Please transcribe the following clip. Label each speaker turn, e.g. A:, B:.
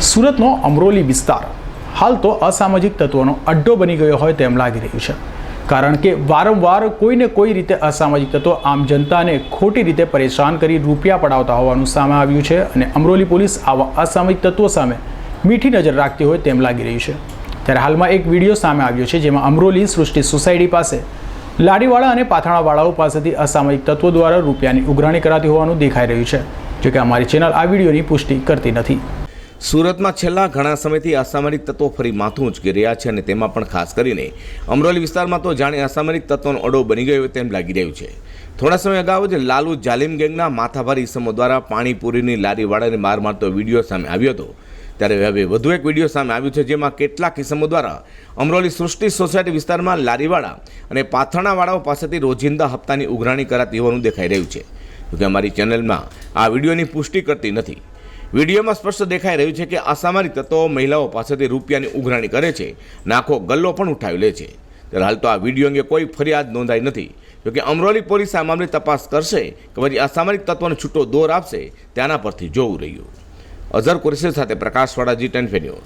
A: સુરતનો અમરોલી વિસ્તાર. હાલ તો અસામાજિક તત્વોનો અડ્ડો બની ગયો હોય તેમ લાગી રહ્યું છે. કારણ કે વારંવાર કોઈને કોઈ રીતે અસામાજિક તત્વો આમ જનતાને ખોટી રીતે પરેશાન કરી રૂપિયા પડાવતા હોવાનું સામે આવ્યું છે અને અમરોલી પોલીસ આવા અસામાજિક તત્વો સામે મીઠી નજર રાખતી હોય તેમ લાગી રહ્યું છે. ત્યારે હાલમાં એક વીડિયો સામે આવ્યો છે જેમાં અમરોલી સૃષ્ટિ સોસાયટી પાસે લાડીવાળા અને પાથાણાવાળાઓ પાસેથી અસામાજિક તત્વો દ્વારા રૂપિયાની ઉઘરાણી કરાતી હોવાનું દેખાઈ રહ્યું છે. જોકે અમારી ચેનલ આ વિડીયોની પુષ્ટિ કરતી નથી.
B: સુરતમાં છેલ્લા ઘણા સમયથી અસામરિક તત્વો ફરી માથું ઉંચકી રહ્યા છે અને તેમાં પણ ખાસ કરીને અમરોલી વિસ્તારમાં તો જાણે અસામરિક તત્વોનો અડો બની ગયો હોય તેમ લાગી રહ્યું છે. થોડા સમય અગાઉ જ લાલુ જાલિમ ગેંગના માથાભારી ઇસમો દ્વારા પાણીપુરીની લારીવાળાને માર મારતો વીડિયો સામે આવ્યો હતો. ત્યારે હવે વધુ એક વીડિયો સામે આવ્યું છે જેમાં કેટલાક કિસ્મો દ્વારા અમરોલી સૃષ્ટિ સોસાયટી વિસ્તારમાં લારીવાળા અને પાથરણાવાળાઓ પાસેથી રોજિંદા હપ્તાની ઉઘરાણી કરાતી હોવાનું દેખાઈ રહ્યું છે. જોકે અમારી ચેનલમાં આ વિડીયોની પુષ્ટિ કરતી નથી. વિડીયોમાં સ્પષ્ટ દેખાઈ રહ્યું છે કે અસામરિક તત્વો મહિલાઓ પાસેથી રૂપિયાની ઉઘરાણી કરે છે. નાખો ગલ્લો પણ ઉઠાવી લે છે. ત્યારે હાલ તો આ વીડિયો અંગે કોઈ ફરિયાદ નોંધાઈ નથી. જોકે અમરોલી પોલીસ આ મામલે તપાસ કરશે કે પછી અસામરિક તત્વોને છૂટો દોર આપશે, તેના પરથી જોવું રહ્યું. અઝર કુરેશી સાથે પ્રકાશવાળા જી ટેન ન્યૂઝ.